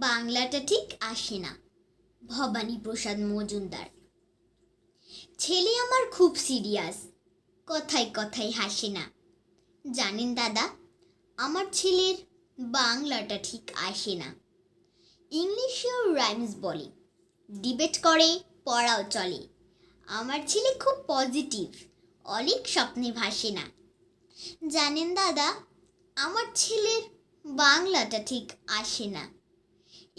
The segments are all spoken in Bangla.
বাংলাটা ঠিক আসে না। ভবানী প্রসাদ মজুমদার। ছেলে আমার খুব সিরিয়াস কথায় কথায় হাসে না। জানেন দাদা, আমার ছেলের বাংলাটা ঠিক আসে না। ইংলিশেও রাইমস বলে ডিবেট করে, পড়াও চলে। আমার ছেলে খুব পজিটিভ অনেক স্বপ্নে ভাসে না। জানেন দাদা, আমার ছেলের বাংলাটা ঠিক আসে না।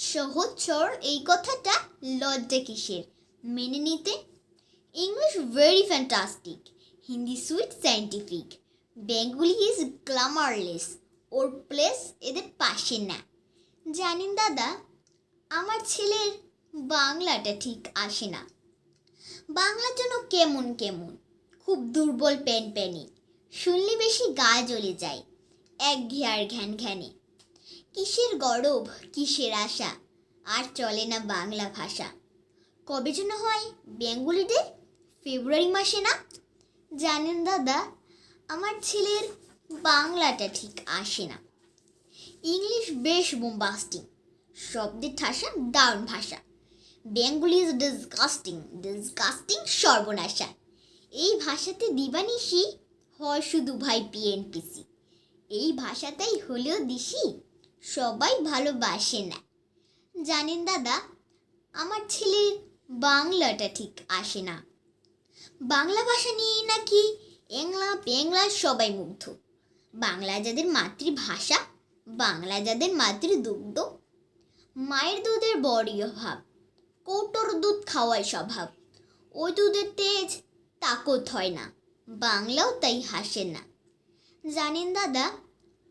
সহজ সর এই কথাটা লজ্জা কিসের? মেনে নিতে? English very fantastic Hindi sweet scientific Bengali is glamourless or place এদের পাশে না। জানেন দাদা, আমার ছেলের বাংলাটা ঠিক আসে না। বাংলার জন্য কেমন কেমন, খুব দুর্বল প্যান প্যানি। শুনলে বেশি গা জ্বলে যায়। এক ঘেয়ার ঘ্যান ঘ্যানে। কিসের গরব, কিসের আশা? আর চলে না বাংলা ভাষা। কবে যেন হয় বেঙ্গলি ডে ফেব্রুয়ারি মাসে না? জানেন দাদা, আমার ছেলের বাংলাটা ঠিক আসে না। ইংলিশ বেশ বোম্বাস্টিং শব্দের ঠাসা দারুণ ভাষা। বেঙ্গলি ইজ ডিসগাস্টিং ডিসগাস্টিং সর্বনাশা। এই ভাষাতে দিবানিশি হয় শুধু ভাই পিএনপিসি এই ভাষাটাই হলেও দিশি সবাই ভালোবাসে না। জানেন দাদা, আমার ছেলের বাংলাটা ঠিক আসে না। বাংলা ভাষা নিয়ে নাকি এংলা পেংলা সবাই মুগ্ধ। বাংলা যাদের মাতৃভাষা, বাংলা যাদের মাতৃদুগ্ধ। মায়ের দুধের বড়ই অভাব, কৌটোর দুধ খাওয়াই স্বভাব। ওই দুধের তেজ তাকত হয় না, বাংলাও তাই হাসে না। জানেন দাদা,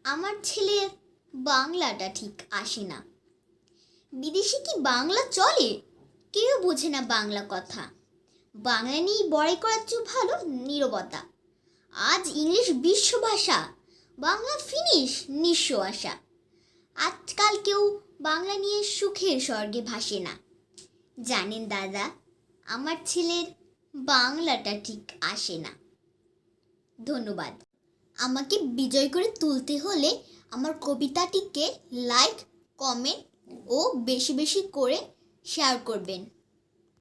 আমার ছেলের বাংলাটা ঠিক আসে না। বিদেশে কি বাংলা চলে? কেউ বোঝে না বাংলা কথা। বাংলা নিয়েই বড়াই করার চেয়ে ভালো নীরবতা। আজ ইংলিশ বিশ্ব ভাষা, বাংলা ফিনিশ নিঃস্ব আশা। আজকাল কেউ বাংলা নিয়ে সুখের স্বর্গে ভাসে না। জানেন দাদা, আমার ছেলের বাংলাটা ঠিক আসে না। ধন্যবাদ। আমাকে বিজয় করে তুলতে হলে আমার কবিতাটিকে লাইক কমেন্ট ও বেশি বেশি করে শেয়ার করবেন।